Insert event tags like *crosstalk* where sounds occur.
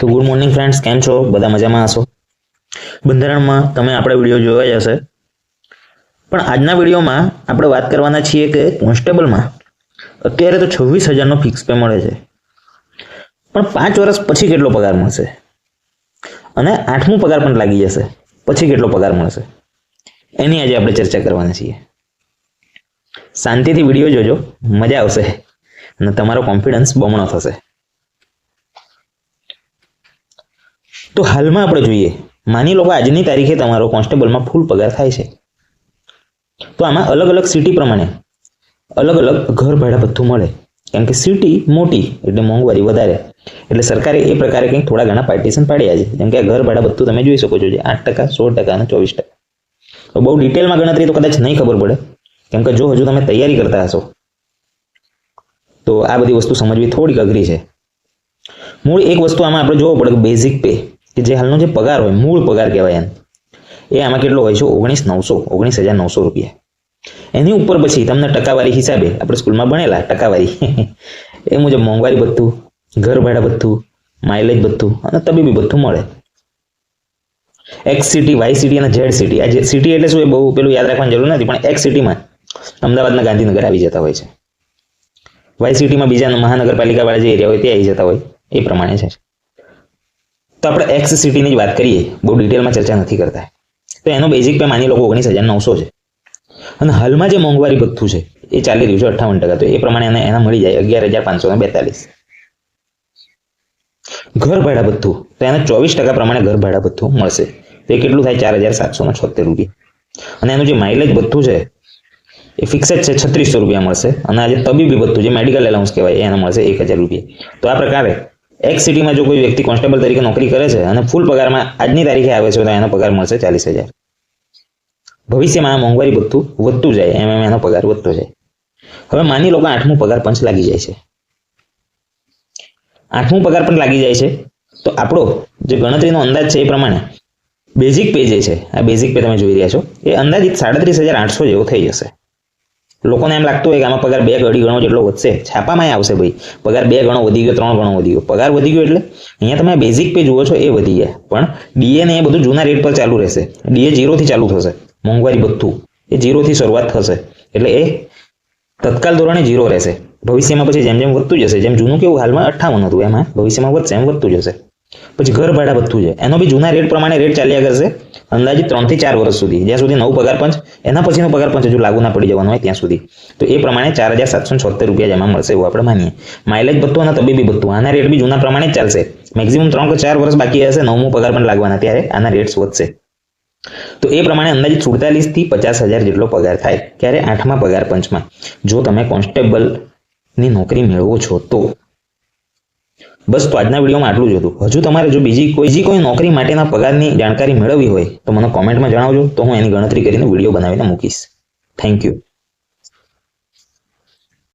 તો good morning friends કેમ છો? બધા મજામાં હશો? બંધારણમાં તમે આપણે વીડિયો જોયા જશે પણ આજના વિડીયોમાં આપણે વાત કરવાના છીએ કે કોન્સ્ટેબલમાં અત્યારે તો છવ્વીસ હજારનો ફિક્સ પે મળે છે. પણ પાંચ વર્ષ પછી કેટલો પગાર મળશે? અને આઠમું પગાર પણ લાગી જશે. પછી કેટલો પગાર મળશે? એની આજે આપણે ચર્ચા કરવાના છીએ. શાંતિથી વીડિયો જોજો. મજા આવશે. અને તમારો કોન્ફિડન્સ બમણો થશે. તો હાલમાં આપણે જોઈએ. માની લો કે આજની તારીખે તમારો કોન્સ્ટેબલમાં ફૂલ પગાર થાય છે. તો આમાં અલગ અલગ સિટી પ્રમાણે અલગ અલગ ઘર ભાડા બધું મળે. કેમ કે સિટી મોટી એટલે મોંઘવારી વધારે. એટલે સરકારે એ પ્રકારે કંઈક થોડા ઘણા પાર્ટીશન પાડ્યા છે. જેમ કે ઘર ભાડા બધું તમે જોઈ શકો છો જે આઠ ટકા, સોળ ટકા અને ચોવીસ ટકા. તો બહુ ડિટેલમાં ગણતરી તો કદાચ નહીં ખબર પડે. કેમ કે જો હજુ તમે તૈયારી કરતા હશો, તો આ બધી વસ્તુ સમજવી થોડીક અઘરી છે. મૂળ એક વસ્તુ આમાં આપણે જોવો પડે કે બેઝિક પે કે જે હાલનો જે પગાર હોય, મૂળ પગાર કહેવાય એમ એ આમાં કેટલો હોય છે? ઓગણીસ નવસો, ઓગણીસ હજાર નવસો રૂપિયા. એની ઉપર પછી તમને ટકાવારી હિસાબે આપણે સ્કૂલમાં ભણેલા ટકાવારી, *laughs* એ મુજબ મોંઘવારી ભથ્થું, ઘર ભાડા ભથ્થું માઇલેજ ભથ્થું અને તબીબી ભથ્થું મળે. એક્સ સિટી વાય સિટી અને ઝેડ સિટી આ સિટી એટલે શું એ બહુ પેલું યાદ રાખવાની જરૂર નથી, પણ એક્સ સિટીમાં અમદાવાદના ગાંધીનગર આવી જતા હોય છે. વાય સિટીમાં બીજા મહાનગરપાલિકાવાળા જે એરિયા હોય તે આવી જતા હોય, એ પ્રમાણે છે. આપણે એક્સ સિટીની જ વાત કરીએ. બહુ ડિટેલમાં ચર્ચા નથી કરતા. તો એનો બેઝિક પે માની લોકો ઓગણીસ હજાર નવસો છે. અને હાલમાં જે મોંઘવારી ભથ્થું છે, એ ચાલી રહ્યું છે અઠ્ઠાવન ટકા તો એ પ્રમાણે એને એના મળી જાય અગિયાર હજાર પાંચસો ને બેતાલીસ. ઘર ભાડા ભથ્થું. તો એને ચોવીસ ટકા પ્રમાણે ઘર ભાડા ભથ્થું મળશે. તો એ કેટલું થાય? ચાર હજાર સાતસો ને છોતેર રૂપિયા. અને એનું જે માઇલેજ ભથ્થું છે, એ ફિક્સ જ છે, છત્રીસો રૂપિયા મળશે. અને આજે તબીબી ભથ્થું, જે મેડિકલ એલાઉન્સ કહેવાય, એને મળશે એક હજાર રૂપિયા. તો આ પ્રકારે એક સિટીમાં જો કોઈ વ્યક્તિ કોન્સ્ટેબલ તરીકે નોકરી કરે છે અને ફૂલ પગારમાં આજની તારીખે આવે છે, તો એનો પગાર મળશે ચાલીસ હજાર. ભવિષ્યમાં આ મોંઘવારી બધું વધતું જાય, એમ એમ એનો પગાર વધતો જાય. હવે માની લો કે આઠમું પગાર પંચ લાગી જાય છે. આઠમું પગાર પણ લાગી જાય છે. તો આપણો જે ગણતરીનો અંદાજ છે એ પ્રમાણે બેઝિક પે જે છે, આ બેઝિક પે તમે જોઈ રહ્યા છો, એ અંદાજિત સાડત્રીસ હજાર આઠસો જેવો થઈ જશે. લોકોને એમ લાગતું હોય કે આમાં પગાર બે અઢી ગણો જેટલો વધશે. છાપામાં આવશે ભાઈ. પગાર બે ગણો વધી ગયો, ત્રણ ગણો વધી ગયો. પગાર વધી ગયો એટલે અહીંયા તમે બેઝિક પે જુઓ છો એ વધી ગયા. પણ ડીએ ને એ બધું જૂના રેટ પર ચાલુ રહેશે. ડીએ જીરોથી ચાલુ થશે. મોંઘવારી ભથ્થું એ જીરોથી શરૂઆત થશે. એટલે એ તત્કાલ ધોરણે જીરો રહેશે. ભવિષ્યમાં પછી જેમ જેમ વધતું જશે, જેમ જૂનું કેવું હાલમાં અઠ્ઠાવન હતું, એમાં ભવિષ્યમાં વધશે, એમ વધતું જશે. પછી ઘર ભાડા બધું છે. એનો બી જૂના રેટ પ્રમાણે રેટ ચાલ્યા કરશે. અંદાજિત ત્રણથી ચાર વર્ષ સુધી. જ્યાં સુધી નવું પગાર પંચ, એના પછીનો પગાર પંચ હજુ લાગુ ના પડી જવાનો હોય ત્યાં સુધી. તો એ પ્રમાણે ચાર હજાર સાતસો છોતેર રૂપિયા જેમાં મળશે એવું આપણે માનીએ. માઇલેજ ભથ્થું અને તબીબી ભથ્થું, આના રેટ બી જૂના પ્રમાણે ચાલશે. મેક્સિમમ ત્રણ કે ચાર વર્ષ બાકી હશે, નવમો પગાર પણ લાગવાના ત્યારે આના રેટ્સ વધશે. તો એ પ્રમાણે અંદાજે સુડતાલીસથી પચાસ હજાર જેટલો પગાર થાય, ક્યારે આઠમા પગાર પંચમાં. જો તમે કોન્સ્ટેબલની નોકરી મેળવો છો તો બસ તો આજના વિડીયોમાં આટલું જ હતું. હજુ તમારે જો બીજી કોઈ બીજી કોઈ નોકરી માટેના પગારની જાણકારી મેળવવી હોય તો મને કોમેન્ટમાં જણાવજો. તો હું એની ગણતરી કરીને વીડિયો બનાવીને મૂકીશ. Thank you